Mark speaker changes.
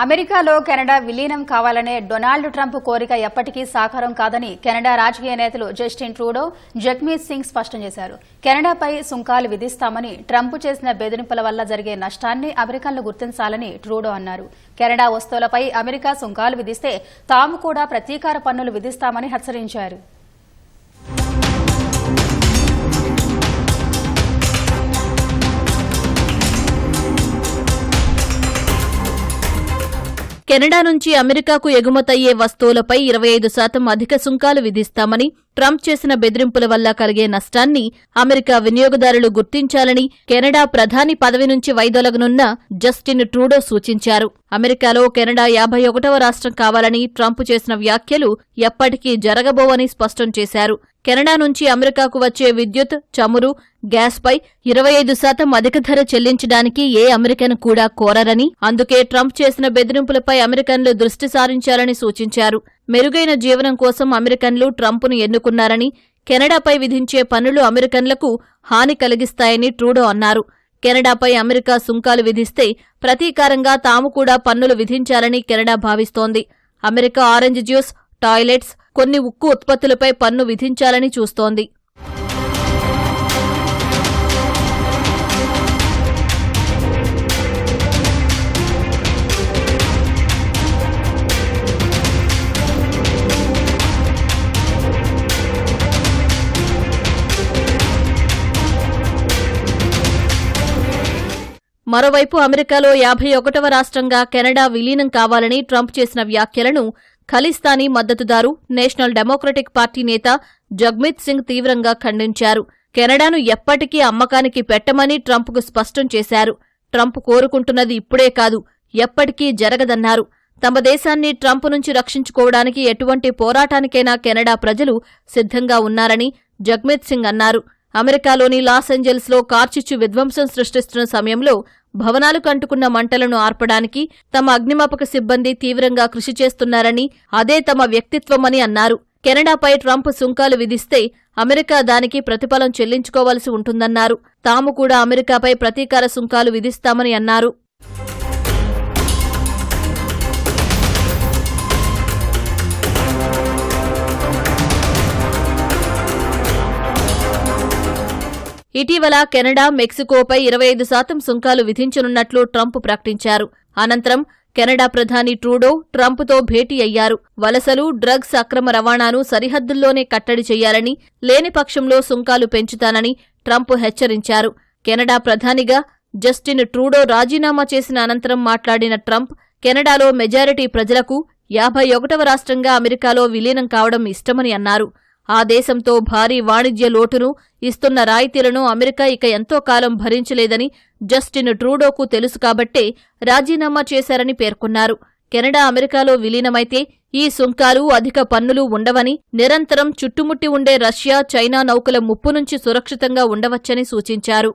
Speaker 1: అమెరికాలో కెనడా విలీనం కావాలనే డొనాల్డ్ ట్రంప్ కోరిక ఎప్పటికీ సాకారం కాదని కెనడా రాజకీయ నేతలు జస్టిన్ ట్రూడో జగ్మీత్ సింగ్ స్పష్టం చేశారు. కెనడాపై సుంకాలు విధిస్తామని ట్రంప్ చేసిన బెదిరింపుల వల్ల జరిగే నష్టాన్ని అమెరికన్లు గుర్తించాలని ట్రూడో అన్నారు. కెనడా వస్తువులపై అమెరికా సుంకాలు విధిస్తే తాము కూడా ప్రతీకార పన్నులు విధిస్తామని హెచ్చరించారు.
Speaker 2: కెనడా నుంచి అమెరికాకు ఎగుమతయ్యే వస్తువులపై ఇరవై ఐదు శాతం అధిక సుంకాలు విధిస్తామని ట్రంప్ చేసిన బెదిరింపుల వల్ల కలిగే నష్టాన్ని అమెరికా వినియోగదారులు గుర్తించాలని కెనడా ప్రధాని పదవి నుంచి వైదొలగనున్న జస్టిన్ ట్రూడో సూచించారు. అమెరికాలో కెనడా యాభై ఒకటవ రాష్ట్రం కావాలని ట్రంప్ చేసిన వ్యాఖ్యలు ఎప్పటికీ జరగబోవని స్పష్టం చేశారు. కెనడా నుంచి అమెరికాకు వచ్చే విద్యుత్ చమురు గ్యాస్పై ఇరవై ఐదు శాతం అధిక ధర చెల్లించడానికి ఏ అమెరికన్ కూడా కోరరని అందుకే ట్రంప్ చేసిన బెదిరింపులపై అమెరికన్లు దృష్టి సారించాలని సూచించారు. మెరుగైన జీవనం కోసం అమెరికన్లు ట్రంప్ను ఎన్నుకున్నారని కెనడాపై విధించే పన్నులు అమెరికన్లకు హాని కలిగిస్తాయని ట్రూడో అన్నారు. కెనడాపై అమెరికా సుంకాలు విధిస్తే ప్రతీకారంగా తాము కూడా పన్నులు విధించాలని కెనడా భావిస్తోంది. అమెరికా ఆరెంజ్ జ్యూస్ టాయిలెట్స్ కొన్ని ఉక్కు ఉత్పత్తులపై పన్ను విధించాలని చూస్తోంది. మరోవైపు అమెరికాలో యాభై ఒకటవ రాష్ట్రంగా కెనడా విలీనం కావాలని ట్రంప్ చేసిన వ్యాఖ్యలను ఖలిస్తానీ మద్దతుదారు నేషనల్ డెమోక్రటిక్ పార్టీ నేత జగ్మిత్ సింగ్ తీవ్రంగా ఖండించారు. కెనడాను ఎప్పటికీ అమ్మకానికి పెట్టమని ట్రంప్కు స్పష్టం చేశారు. ట్రంప్ కోరుకుంటున్నది ఇప్పుడే కాదు ఎప్పటికీ జరగదన్నారు. తమ దేశాన్ని ట్రంప్ నుంచి రక్షించుకోవడానికి ఎటువంటి పోరాటానికైనా కెనడా ప్రజలు సిద్ధంగా ఉన్నారని జగ్మిత్ సింగ్ అన్నారు. అమెరికాలోని లాస్ ఏంజల్స్లో కార్చిచ్చు విధ్వంసం సృష్టిస్తున్న సమయంలో భవనాలు కంటుకున్న మంటలను ఆర్పడానికి తమ అగ్నిమాపక సిబ్బంది తీవ్రంగా కృషి చేస్తున్నారని అదే తమ వ్యక్తిత్వమని అన్నారు. కెనడాపై ట్రంప్ సుంకాలు విధిస్తే అమెరికా దానికి ప్రతిఫలం చెల్లించుకోవలసి ఉంటుందన్నారు. తాము కూడా అమెరికాపై ప్రతీకార సుంకాలు విధిస్తామని అన్నారు. ఇటీవల కెనడా మెక్సికోపై ఇరవై ఐదు శాతం సుంకాలు విధించనున్నట్లు ట్రంప్ ప్రకటించారు. అనంతరం కెనడా ప్రధాని ట్రూడో ట్రంప్తో భేటీ అయ్యారు. వలసలు డ్రగ్స్ అక్రమ రవాణాను సరిహద్దుల్లోనే కట్టడి చేయాలని లేని పక్షంలో సుంకాలు పెంచుతానని ట్రంప్ హెచ్చరించారు. కెనడా ప్రధానిగా జస్టిన్ ట్రూడో రాజీనామా చేసిన అనంతరం మాట్లాడిన ట్రంప్ కెనడాలో మెజారిటీ ప్రజలకు యాభై ఒకటవ రాష్ట్రంగా అమెరికాలో విలీనం కావడం ఇష్టమని అన్నారు. ఆ దేశంతో భారీ వాణిజ్య లోటును ఇస్తున్న రాయితీలను అమెరికా ఇక ఎంతో కాలం భరించలేదని జస్టిన్ ట్రూడోకు తెలుసు కాబట్టే రాజీనామా చేశారని పేర్కొన్నారు. కెనడా అమెరికాలో విలీనమైతే ఈ సుంకాలు అధిక పన్నులు ఉండవని నిరంతరం చుట్టుముట్టి ఉండే రష్యా చైనా నౌకల ముప్పు నుంచి సురక్షితంగా ఉండవచ్చని సూచించారు.